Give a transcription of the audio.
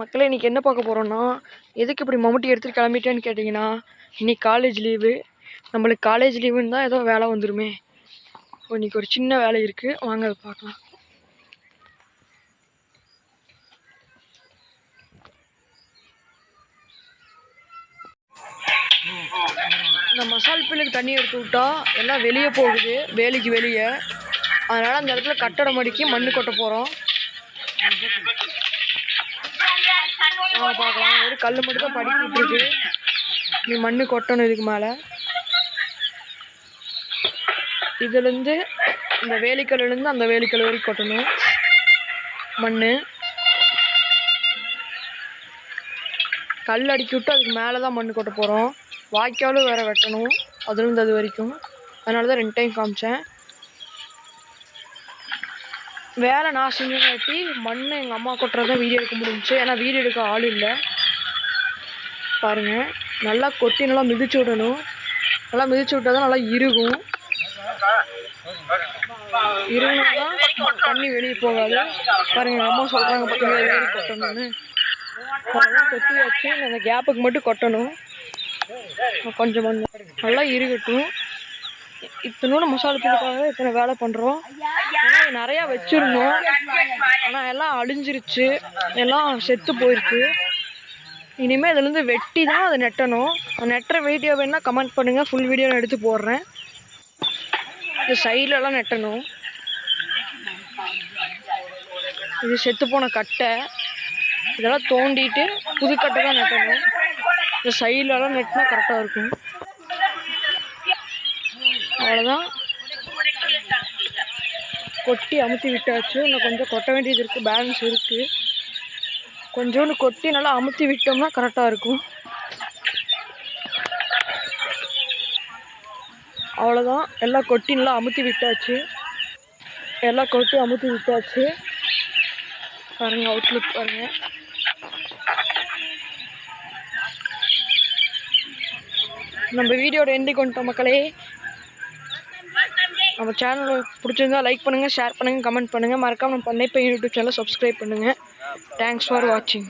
மக்களே இன்றைக்கி என்ன பார்க்க போகிறோன்னா எதுக்கு இப்படி மம்முட்டி எடுத்துகிட்டு கிளம்பிட்டேன்னு கேட்டிங்கன்னா இன்றைக்கி காலேஜ் லீவு நம்மளுக்கு காலேஜ் லீவுன்னு தான் ஏதோ வேலை வந்துருமே. இன்னைக்கு ஒரு சின்ன வேலை இருக்குது வாங்க அதை பார்க்கலாம். இந்த மசால் பில்லுக்கு தண்ணி எடுத்து விட்டா எல்லாம் வெளியே போகுது. வேலைக்கு வெளியே. அதனால் அந்த இடத்துல கட்டடம் அடிக்கி மண் கொட்ட போகிறோம் பார்க்கலாம். ஒரு கல் மட்டும் தான் படிக்கிட்டு இருக்கு. நீ மண்ணு கொட்டணும் இதுக்கு மேலே. இதுலேருந்து இந்த வேலிக்கல்லுலேருந்து அந்த வேலிக்கல் வரைக்கும் கொட்டணும். மண் கல் அடிக்கி விட்டு அதுக்கு மேலே தான் மண் கொட்ட போகிறோம் வாய்க்காலும் வேறு வெட்டணும். அதுலேருந்து அது வரைக்கும். அதனால தான் ரெண்டு டைம் காமிச்சேன். வேலை நான் செஞ்சங்காட்டி மண் எங்கள் அம்மா கொட்டுறத வீடியோ எடுக்க முடிஞ்சுச்சு. ஏன்னா வீடியோ எடுக்க ஆள் இல்லை. பாருங்கள் நல்லா கொட்டி நல்லா மிதிச்சு விடணும். நல்லா மிதிச்சு விட்டா தான் நல்லா இருக்கும் இருனா தான் தண்ணி வெளியே போகாது. பாருங்கள் எங்கள் அம்மா சொல்கிறாங்க பார்த்தீங்கன்னா வெளியே கொட்டணும்னு. அதெல்லாம் கொட்டி வச்சு அந்த கேப்புக்கு மட்டும் கொட்டணும். கொஞ்சம் கொஞ்சம். நல்லா இருக்கட்டும் இத்தனோட மசாலா தூளுக்காக இத்தனை வேலை பண்ணுறோம் நிறையா வச்சுருந்தோம். ஆனால் எல்லாம் அழிஞ்சிருச்சு. எல்லாம் செத்து போயிருக்கு. இனிமேல் இதுலேருந்து வெட்டி தான் அதை நெட்டணும். நெட்டுற வீடியோ வேணால் கமெண்ட் பண்ணுங்கள் ஃபுல் வீடியோ நான் எடுத்து போடுறேன். இது சைட்லலாம் நெட்டணும். இது செத்து போன கட்டை. இதெல்லாம் தோண்டிட்டு புது கட்டை தான் நெட்டணும். இந்த சைட்லலாம் நெட்டினா கரெக்டாக இருக்கும். அவ்வளோதான் கொட்டி அமுத்தி விட்டாச்சு. இன்னும் கொஞ்சம் கொட்ட வேண்டியது இருக்குது பேலன்ஸ் இருக்குது கொஞ்சோண்டு கொட்டி நல்லா அமுத்தி விட்டோம்னா கரெக்டாக இருக்கும். அவ்வளோதான் எல்லாம் கொட்டி நல்லா அமுத்தி விட்டாச்சு. எல்லாம் கொட்டி அமுத்தி விட்டாச்சு. பாருங்கள் அவுட்லுக் பாருங்கள் நம்ம வீடியோட எண்டுக்கு கொண்டோம் மக்களே. நம்ம சேனல் பிடிச்சிருந்தா லைக் பண்ணுங்கள் ஷேர் பண்ணுங்கள் கமெண்ட் பண்ணுங்கள் மறக்காமல் நம்ம பண்ணை யூடியூப் சேனலை சப்ஸ்கிரைப் பண்ணுங்கள் தேங்க்ஸ் ஃபார் வாட்சிங்